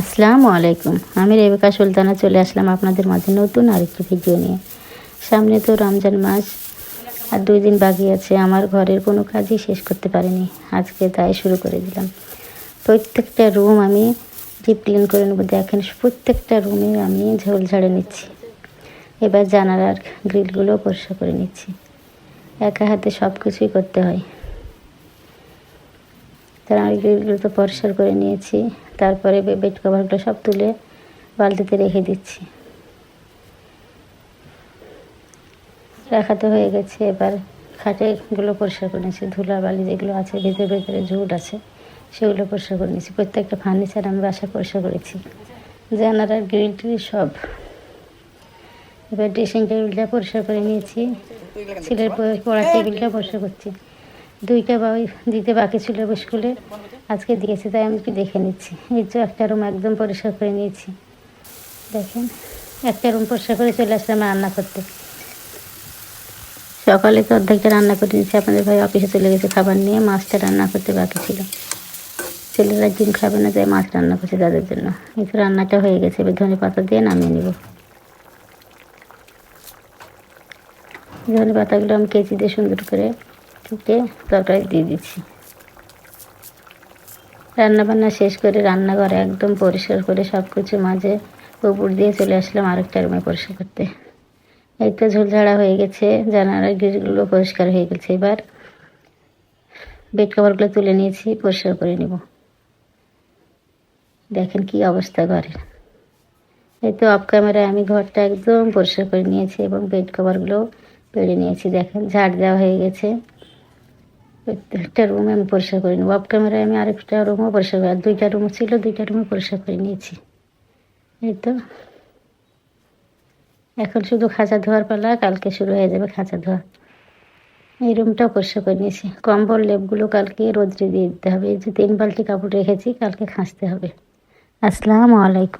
আসসালামু আলাইকুম। আমি রেবেকা সুলতানা, চলে আসলাম আপনাদের মাঝে নতুন আরেকটি ভিডিও নিয়ে। সামনে তো রমজান মাস, আর দুই দিন বাকি আছে, আমার ঘরের কোনো কাজই শেষ করতে পারিনি। আজকে তাই শুরু করে দিলাম। প্রত্যেকটা রুম আমি ডিপ ক্লিন করে নেব। দেখেন, প্রত্যেকটা রুমে আমি ঝোল ঝাড়ে নিচ্ছি। এবার জানালার গ্রিলগুলো পরিষ্কার করে নিচ্ছি। একা হাতে সব কিছুই করতে হয়। তার আমি গ্রিলগুলো তো পরিষ্কার করে নিয়েছি। তারপরে বেড কভারগুলো সব তুলে বালতিতে রেখে দিচ্ছি। রাখা তো হয়ে গেছে। এবার খাটেগুলো পরিষ্কার করে নিয়েছি। ধুলা বালি যেগুলো আছে ভেতরে ভেতরে ঝুট আছে সেগুলো পরিষ্কার করে নিয়েছি। প্রত্যেকটা ফার্নিচার আমি বাসা পরিষ্কার করেছি। জানালার গ্রিল ট্রিল সব। এবার ড্রেসিং টেবিলটা পরিষ্কার করে নিয়েছি। ছেলের পড়ার টেবিলটা পরিষ্কার করছি। দুইটা বই দিতে বাকি ছিল স্কুলে। আজকে দিয়েছে, তাই আমি কি দেখে নিচ্ছি। এই যে একটা রুম একদম পরিষ্কার করে নিয়েছি। দেখেন, একটা রুম পরিষ্কার করে চলে আসলাম রান্না করতে। সকালে তো অর্ধেকটা রান্না করে নিয়েছি, আপনাদের ভাই অফিসে চলে গেছে খাবার নিয়ে, মাছটা রান্না করতে বাকি ছিল। ছেলেরা ডিম খাবে না, তাই মাছ রান্না করছে তাদের জন্য। এই তো রান্নাটা হয়ে গেছে, এবার ধনে পাতা দিয়ে নামিয়ে নিব। ধনে পাতাগুলো আমি কেচি দিয়ে সুন্দর করে টুকে তরকারি দিয়ে দিচ্ছি। রান্না বান্না শেষ করে রান্নাঘর একদম পরিষ্কার করে সব কিছু মাঝে উপর দিয়ে চলে আসলাম আরেকটা রুমে পরিষ্কার করতে। এই তো ঝোলঝাড়া হয়ে গেছে, জানালার গিটগুলো পরিষ্কার হয়ে গেছে। এবার বেড কভারগুলো তুলে নিয়েছি, পরিষ্কার করে নিব। দেখেন কি অবস্থা ঘরের। এই তো অফ ক্যামেরায় আমি ঘরটা একদম পরিষ্কার করে নিয়েছি এবং বেড কভারগুলো পেড়ে নিয়েছি। দেখেন ঝাড় দেওয়া হয়ে গেছে। প্রত্যেকটা রুমে আমি পরিষ্কার করে নেব। অফ ক্যামেরায় আমি আরেকটা রুমও পরিষ্কার করে দুইটা রুম ছিল, দুইটা রুমে পরিষ্কার করে নিয়েছি। এই তো। এখন শুধু খাঁচা ধোয়ার পালা, কালকে শুরু হয়ে যাবে খাঁচা ধোয়া। এই রুমটাও পরিষ্কার করে নিয়েছি। কম্বল, লেপগুলো কালকে রোদ্রে দিয়ে দিতে হবে। এই যে তিন বালতি কাপড় রেখেছি, কালকে খাঁচতে হবে। আসসালামু আলাইকুম।